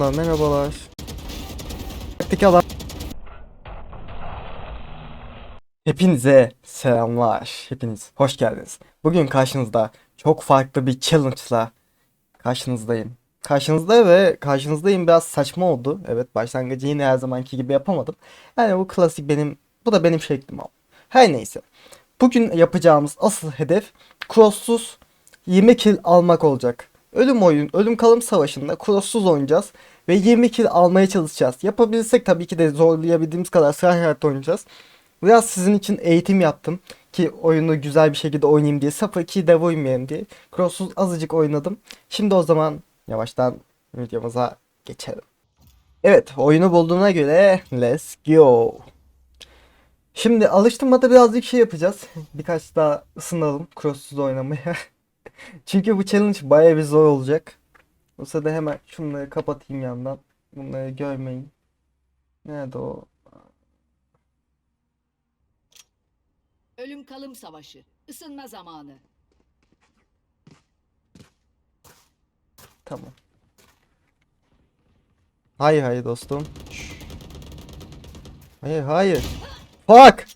da merhabalar. Taktik alan. Hepinize selamlar. Hepiniz hoş geldiniz. Bugün karşınızda çok farklı bir challenge'la karşınızdayım. Karşınızda ve karşınızdayım biraz saçma oldu. Evet başlangıcı yine her zamanki gibi yapamadım. Yani bu klasik benim, bu da benim şeklim ama. Her neyse. Bugün yapacağımız asıl hedef crosssuz 20 kill almak olacak. Ölüm oyun, ölüm kalım savaşında crosssuz oynayacağız ve 20 kill almaya çalışacağız. Yapabilirsek tabii ki de zorlayabildiğimiz kadar sıra oynayacağız. Biraz sizin için eğitim yaptım ki oyunu güzel bir şekilde oynayayım diye 0-2 dev oynamayayım diye. Crosssuz azıcık oynadım. Şimdi o zaman yavaştan videomuza geçelim. Evet oyunu bulduğuna göre let's go. Şimdi alıştırmada birazcık şey yapacağız. Birkaç daha ısınalım crosssuz oynamaya. Çünkü bu challenge bayağı bir zor olacak. O sırada hemen şunları kapatayım yandan. Bunları görmeyin. Nerede o? Ölüm kalım savaşı. Isınma zamanı. Tamam. Hayır hayır dostum. Hayır hayır. Fuck.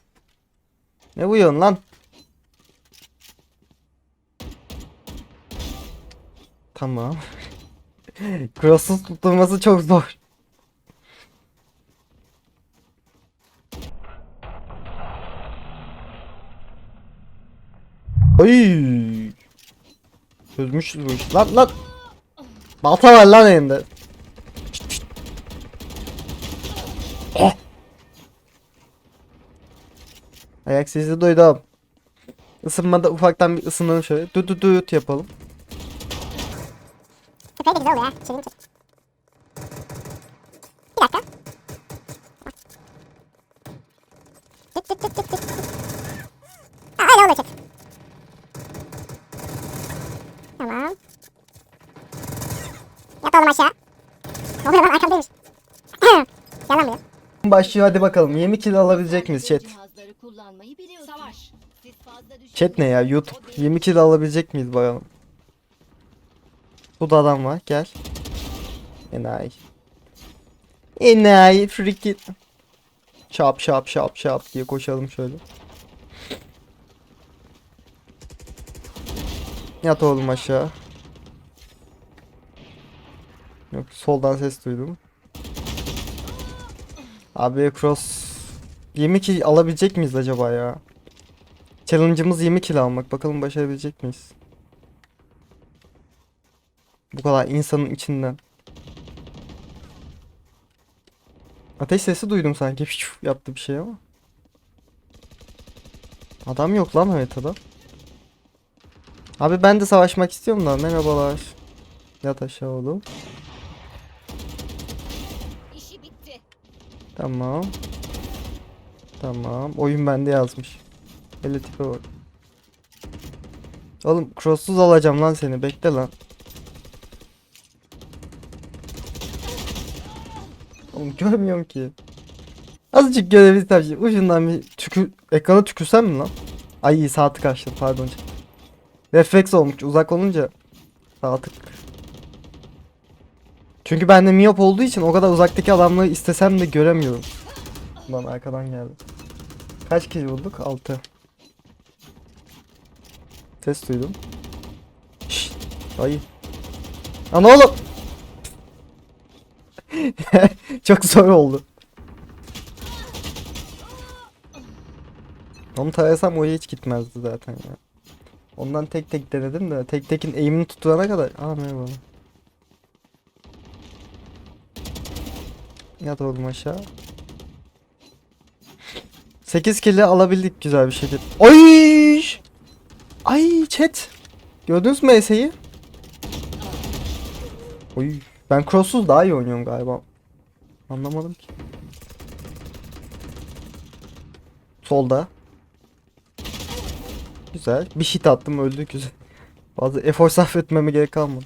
Ne vuruyorsun lan? Tamam. Crosssuz tutulması çok zor. Ay. Çözmüşüz bu işi. Lan lan. Balta var lan elimde. Ayak sesi duydum. Isınmada ufaktan bir ısınalım şöyle. Düt düt düt yapalım. Sprey de güzel oluyor ha. Çevireyim ki. Bir dakika. Git git git git git. Ha öyle chat. Tamam. Yat oğlum aşağı. Ne oluyor lan arkamdaymış. Gel lan buraya. Başlıyor hadi bakalım. 20 kill alabilecek miyiz chat? Chat ne ya YouTube? 20 kill alabilecek miyiz bakalım. Bu da adam var gel. Enayi. Enayi friki. Şap şap şap şap diye koşalım şöyle. Yat oğlum aşağı. Yok soldan ses duydum. Abi cross 20 kill alabilecek miyiz acaba ya? Challenge'ımız 20 kill almak. Bakalım başarabilecek miyiz? Bu kadar insanın içinden. Ateş sesi duydum sanki. Fiş yaptı bir şey ama. Adam yok lan haritada. Abi ben de savaşmak istiyorum da merhabalar. Yat aşağı oğlum. İşi bitti. Tamam. Tamam. Oyun bende yazmış. Hele tipe bak. Oğlum crosssuz alacağım lan seni. Bekle lan. Oğlum görmüyorum ki. Azıcık görebilsem şimdi. Ucundan bir tükür, ekrana tükürsem mi lan? Ay saati kaçtı pardon. Refleks olmuş uzak olunca. Sağ tık. Çünkü bende miyop olduğu için o kadar uzaktaki adamları istesem de göremiyorum. Lan arkadan geldi. Kaç kişi bulduk? 6. Ses duydum. Şşt. Ayı. Lan oğlum. Çok zor oldu. Onu tarasam oraya hiç gitmezdi zaten ya. Ondan tek tek denedim de tek tekin eğimini tutturana kadar. Aa merhaba. Yat oğlum aşağı. 8 kill'i alabildik güzel bir şekilde. Ay! Ay chat. Gördünüz mü Ese'yi? Oy. Ben crosssuz daha iyi oynuyorum galiba. Anlamadım ki. Solda. Güzel. Bir hit attım öldü güzel. Fazla efor sarf etmeme gerek kalmadı.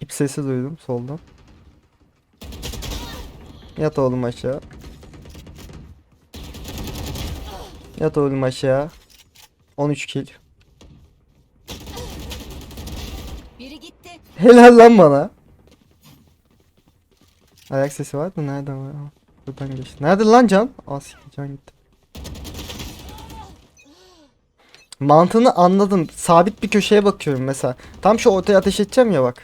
İp sesi duydum soldan. Yat oğlum aşağı. Yat oğlum aşağı. 13 kill. Biri gitti. Helal lan bana. Ayak sesi var da nereden var? Buradan geçti. Nerede lan can? Siktir, can gitti. Mantığını anladım. Sabit bir köşeye bakıyorum mesela. Tam şu ortaya ateş edeceğim ya bak.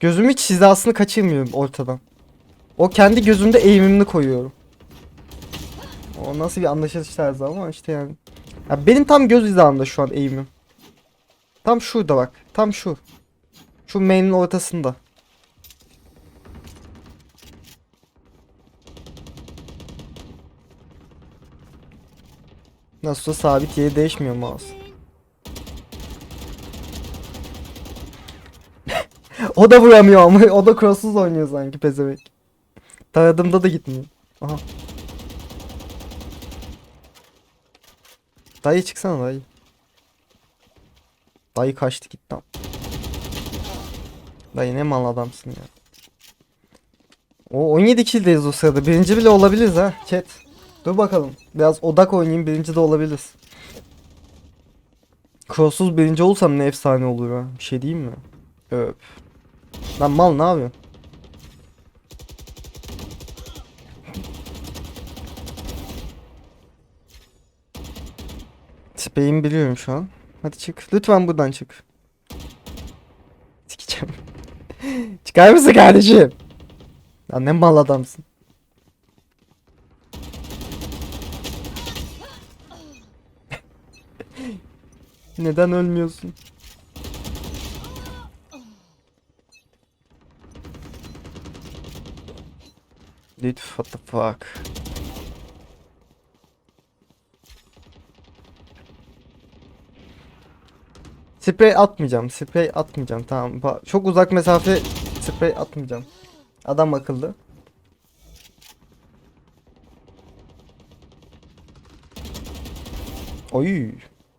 Gözüm hiç hizasını kaçırmıyorum ortadan. O kendi gözümde eğimimini koyuyorum. O nasıl bir anlaşılış tarzı ama işte yani. Ya benim tam göz hizamda şu an eğimim. Tam şurada bak. Tam şu. Şu main'in ortasında. Nasılsa sabit yeri değişmiyor mouse. o da vuramıyor ama o da crosssuz oynuyor sanki pezevenk. Taradığımda da gitmiyor. Aha. Dayı çıksana dayı. Dayı kaçtı gitti. Dayı ne mal adamsın ya. O 17 kill'deyiz o sırada. Birinci bile olabiliriz ha chat. Dur bakalım. Biraz odak oynayayım birinci de olabiliriz. Crosssuz birinci olsam ne efsane olur ha. Bir şey diyeyim mi? Öp. Lan mal ne yapıyorsun? Speyimi biliyorum şu an. Hadi çık. Lütfen buradan çık. Çıkar mısın kardeşim? Lan ne mal adamsın. Neden ölmüyorsun? Dude what the fuck? Sprey atmayacağım. Sprey atmayacağım. Tamam. Çok uzak mesafe sprey atmayacağım. Adam akıllı. Oy.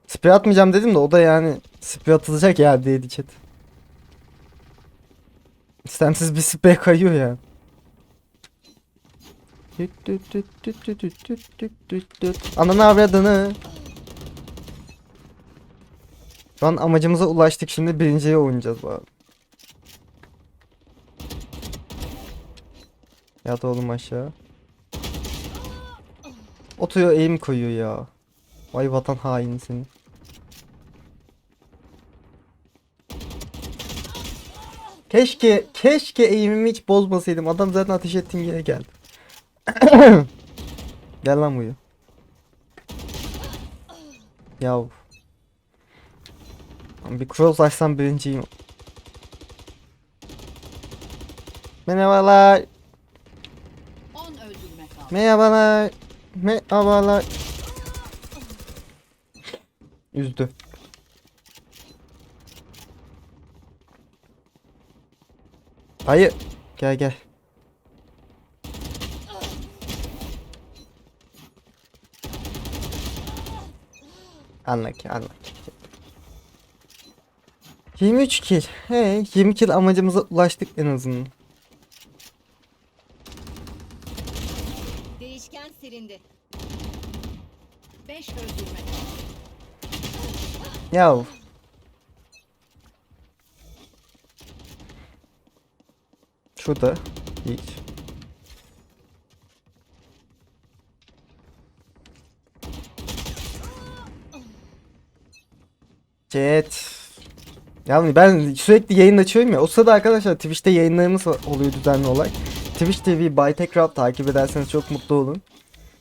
Sprey atmayacağım dedim de o da yani sprey atılacak ya dedi chat. İstemsiz bir sprey kayıyor ya. Ananı avradını. Şu an amacımıza ulaştık şimdi birinciye oynayacağız bu abi. Yat oğlum aşağı. Oturuyor eğim koyuyor ya. Vay vatan haini seni. Keşke, keşke eğimimi hiç bozmasaydım. Adam zaten ateş ettiğim yere geldi. Gel lan buraya. Yav. Bir cross açsam birinciyim. Merhabalar. 10 öldürme kaldı. Merhabalar. Merhabalar. Üzdü. Hayır. Gel gel. Anla ki anla ki. 23 kill. He, 20 kill amacımıza ulaştık en azından. Yav. Şurada. Hiç. Chat. Yani ben sürekli yayın açıyorum ya. O sırada arkadaşlar Twitch'te yayınlarımız oluyor düzenli olarak. Twitch TV by Techcraft takip ederseniz çok mutlu olun.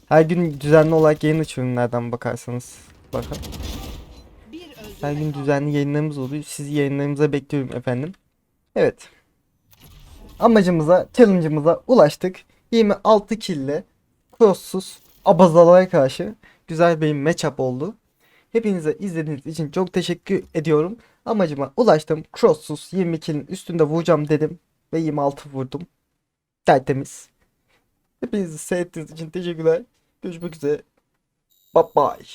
Her gün düzenli olarak yayın açıyorum nereden bakarsanız. Bakın. Her gün düzenli yayınlarımız oluyor. Sizi yayınlarımıza bekliyorum efendim. Evet. Amacımıza, challenge'ımıza ulaştık. 26 kille crosssuz abazalara karşı güzel bir matchup oldu. Hepinize izlediğiniz için çok teşekkür ediyorum. Amacıma ulaştım. Crosssuz 20 killin üstünde vuracağım dedim. Ve 26 vurdum. Tertemiz. Hepinizi seyrettiğiniz için teşekkürler. Görüşmek üzere. Bye bye.